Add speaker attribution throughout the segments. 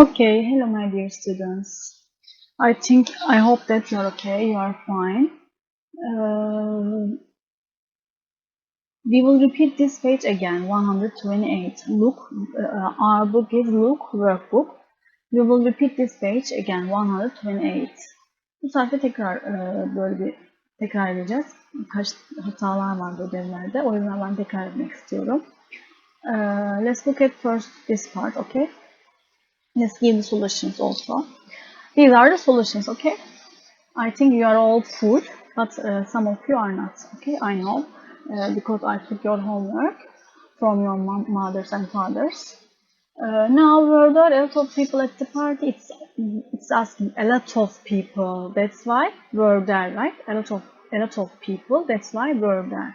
Speaker 1: Okay, hello my dear students. I think, I hope that you're okay, you are fine. Uh, we will repeat this page again, 128. Look, uh, our book is Look Workbook. We will repeat this page again, 128. Bu sayfa tekrar e, böyle bir tekrar edeceğiz. Kaç hatalar var ödevlerde. O yüzden ben tekrar etmek istiyorum. Uh, let's look at first this part, okay? Let's give the solutions also. These are the solutions, okay? I think you are all full, but uh, some of you are not, okay? I know, uh, because I took your homework from your mothers and fathers. Uh, now, were there a lot of people at the party? It's, it's asking a lot of people. That's why were there, right? A lot of a lot of people. That's why were there.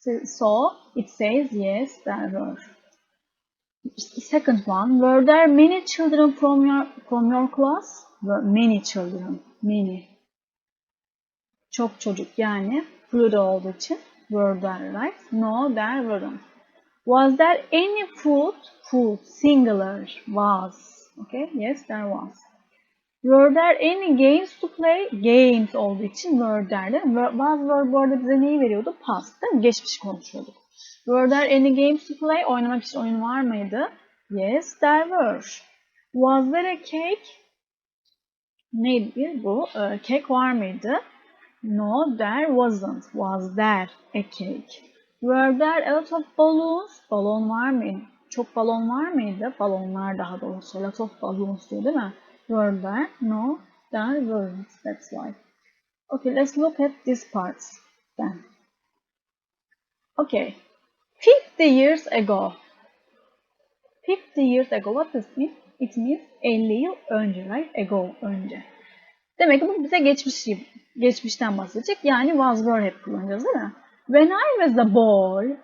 Speaker 1: So, so it says yes, there were. Second one, were there many children from your from your class? Were many children, many. Çok çocuk yani plural olduğu için were there, right? No, there weren't. Was there any food? Food, singular, was. Okay, yes, there was. Were there any games to play? Games olduğu için were there. Was were bu arada bize neyi veriyordu? Past değil mi? Geçmiş konuşuyorduk. Were there any games to play? Oynamak için oyun var mıydı? Yes, there were. Was there a cake? Neydi bu? Ee, cake var mıydı? No, there wasn't. Was there a cake? Were there a lot of balloons? Balon var mıydı? Çok balon var mıydı? Balonlar daha doğrusu. Lot of balloons diyor değil mi? Were there? No, there weren't. That's why. Okay, let's look at this part then. Okay, 50 years ago. 50 years ago, what does it mean? It means 50 yıl önce, right? Ago, önce. Demek ki bu bize geçmiş, geçmişten bahsedecek. Yani was were hep kullanacağız değil mi? When I was a boy,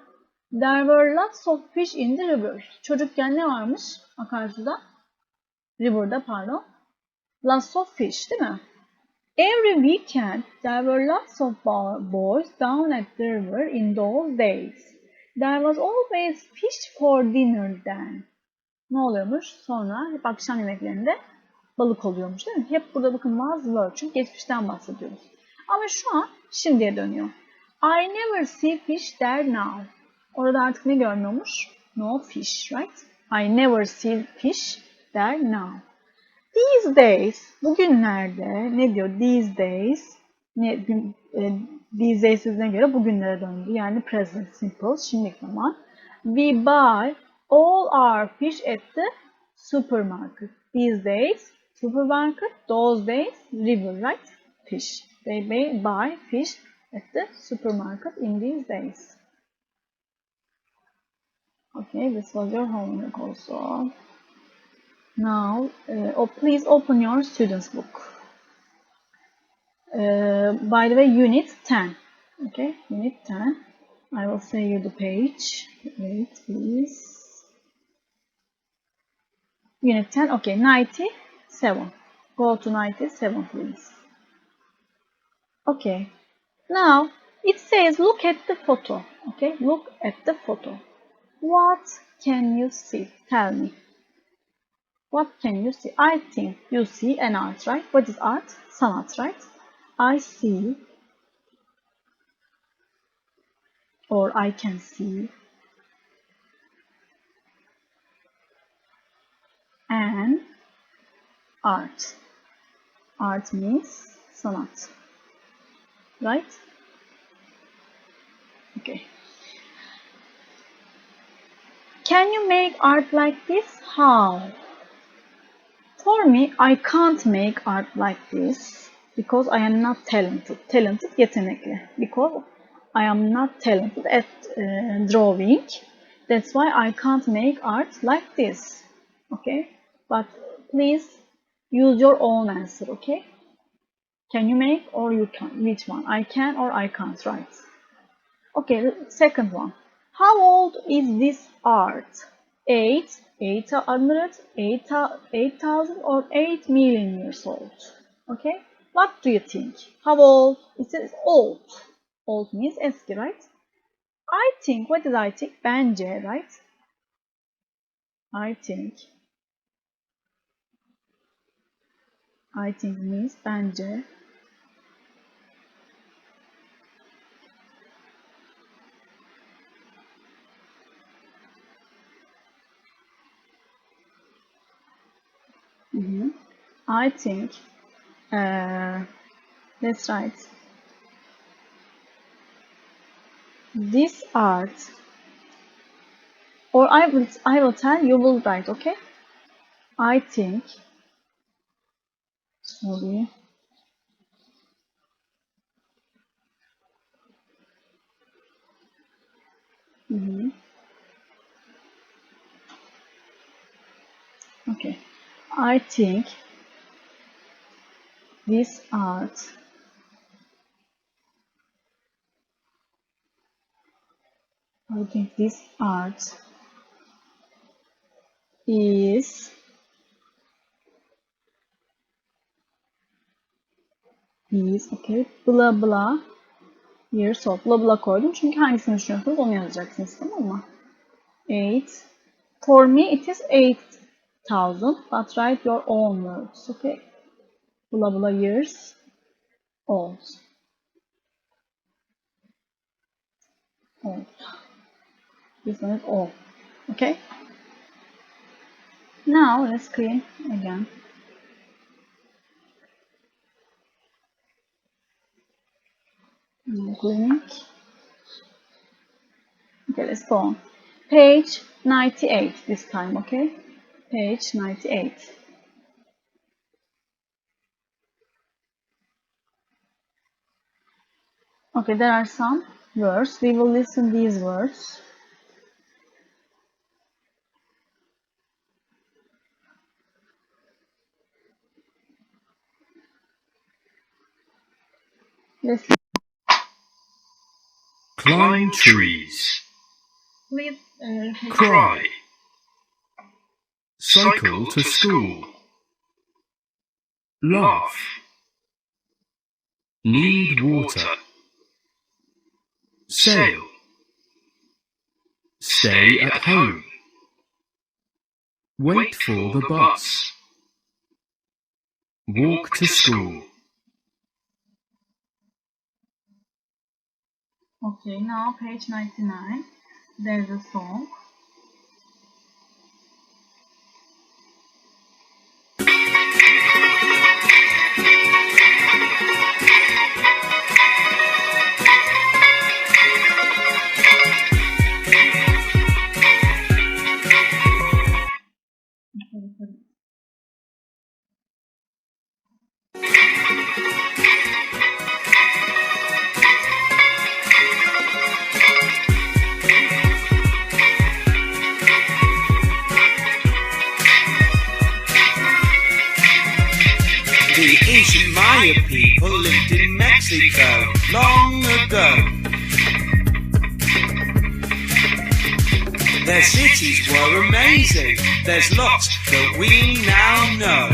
Speaker 1: there were lots of fish in the river. Çocukken ne varmış akarsuda? River'da pardon. Lots of fish değil mi? Every weekend, there were lots of boys down at the river in those days. There was always fish for dinner then. Ne oluyormuş? Sonra hep akşam yemeklerinde balık oluyormuş değil mi? Hep burada bakın was were çünkü geçmişten bahsediyoruz. Ama şu an şimdiye dönüyor. I never see fish there now. Orada artık ne görmüyormuş? No fish, right? I never see fish there now. These days, bugünlerde ne diyor? These days, ne, e, these days'ine göre bugünlere döndü. Yani present simple, şimdilik zaman. We buy all our fish at the supermarket. These days, supermarket. Those days, river, right? Fish. They buy fish at the supermarket in these days. Okay, this was your homework also. Now, uh, oh, please open your student's book. Uh, by the way, unit 10. Okay, unit 10. I will say you the page. Wait, please. Unit 10. Okay, 97. Go to 97, please. Okay. Now, it says look at the photo. Okay, look at the photo. What can you see? Tell me. What can you see? I think you see an art, right? What is art? Sanat, right? I see or I can see an art. Art means sanat, right? Okay. Can you make art like this? How? For me, I can't make art like this because I am not talented. Talented, yetenekli. Because I am not talented at uh, drawing. That's why I can't make art like this. Okay? But please use your own answer, okay? Can you make or you can? Which one? I can or I can't, right? Okay, second one. How old is this art? 8, 800, 8,000 or 8 million years old? Okay? What do you think? How old? It says old. Old means eski, right? I think, what did I think? Bence, right? I think I think means bence. Mhm. I think uh, that's right. This art, or I will I will tell you will write. Okay. I think. Sorry. Mhm. Okay. I think this art. Think this art is is okay blah blah years old. Blah blah koydum çünkü hangisini düşünüyorsunuz onu yazacaksınız tamam mı? 8 for me it is 8000 but write your own words okay blah blah years old old this one is old okay now let's clean again Cleaning. Okay, let's go on. Page 98 this time, okay? Page 98. Okay, there are some words. We will listen these words. Let's
Speaker 2: Climb trees.
Speaker 1: please uh.
Speaker 2: Cry. Cycle to school. Laugh. Need water. Sail. Stay at home. Wait for the bus. Walk to school.
Speaker 1: Okay, now page 99. There's a song.
Speaker 3: People lived in Mexico long ago. Their cities were amazing. There's lots that we now know.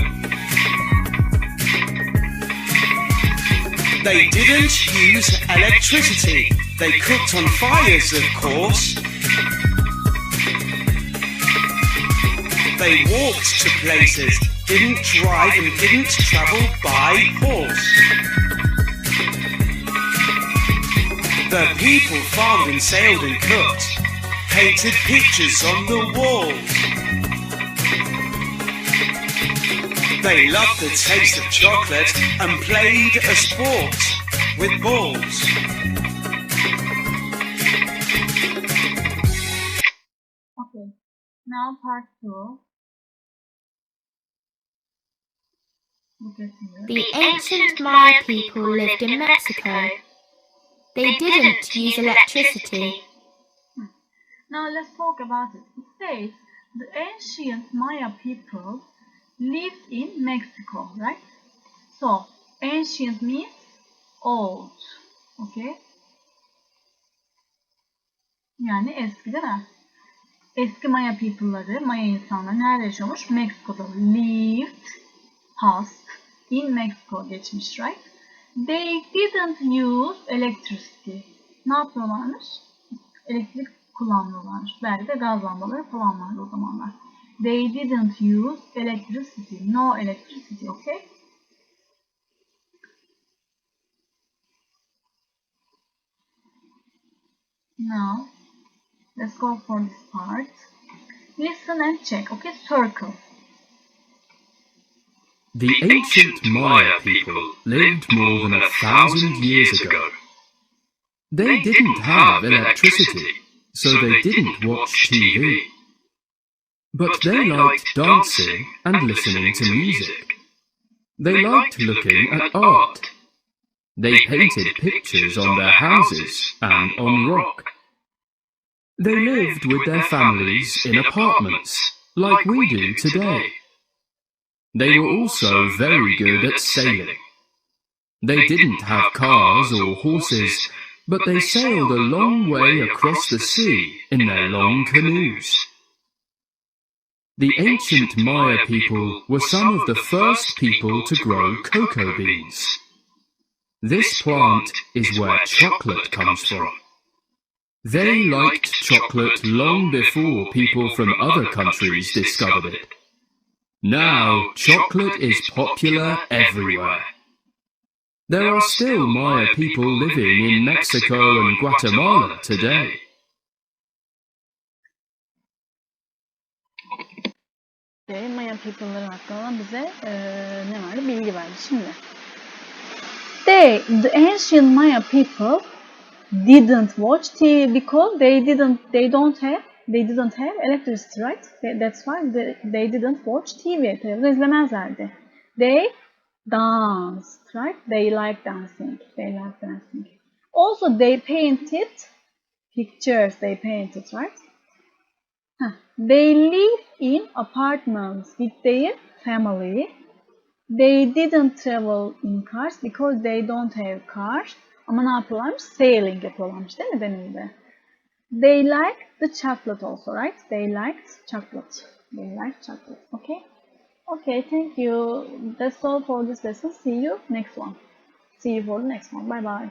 Speaker 3: They didn't use electricity. They cooked on fires, of course. They walked to places, didn't drive and didn't travel by horse. The people farmed and sailed and cooked, painted pictures on the walls. They loved the taste of chocolate and played a sport with balls.
Speaker 1: Okay, now part 2.
Speaker 4: The ancient Maya people lived in Mexico. They didn't use electricity.
Speaker 1: Now let's talk about it. It says the ancient Maya people lived in Mexico, right? So ancient means old. Okay? Yani eski değil mi? Eski Maya people'ları, Maya insanları nerede yaşıyormuş? Meksiko'da. Lived, past, in Mexico geçmiş right? They didn't use electricity. Ne yapıyorlarmış? Elektrik kullanmıyorlarmış. Belki de gaz lambaları falan vardı o zamanlar. They didn't use electricity. No electricity, okay? Now, let's go for this part. Listen and check, okay? Circle.
Speaker 2: The ancient Maya people lived more than a thousand years ago. They didn't have electricity, so they didn't watch TV. But they liked dancing and listening to music. They liked looking at art. They painted pictures on their houses and on rock. They lived with their families in apartments, like we do today. They were also very good at sailing. They didn't have cars or horses, but they sailed a long way across the sea in their long canoes. The ancient Maya people were some of the first people to grow cocoa beans. This plant is where chocolate comes from. They liked chocolate long before people from other countries discovered it. Now, chocolate is popular everywhere. There are still Maya people living in Mexico and Guatemala today.
Speaker 1: Ve Maya people'ları hakkında bize eee, ne vardı? Bilgi verdi. Şimdi. They, the ancient Maya people didn't watch TV because they didn't, they don't have, they didn't have electricity, right? That's why they, didn't watch TV. Televizyon izlemezlerdi. They danced, right? They like dancing. They like dancing. Also, they painted pictures. They painted, right? They live in apartments with their family. They didn't travel in cars because they don't have cars. Ama ne yapıyorlarmış? Sailing yapıyorlarmış değil mi denizde? They like the chocolate also, right? They liked chocolate. They like chocolate. Okay? Okay, thank you. That's all for this lesson. See you next one. See you for the next one. Bye bye.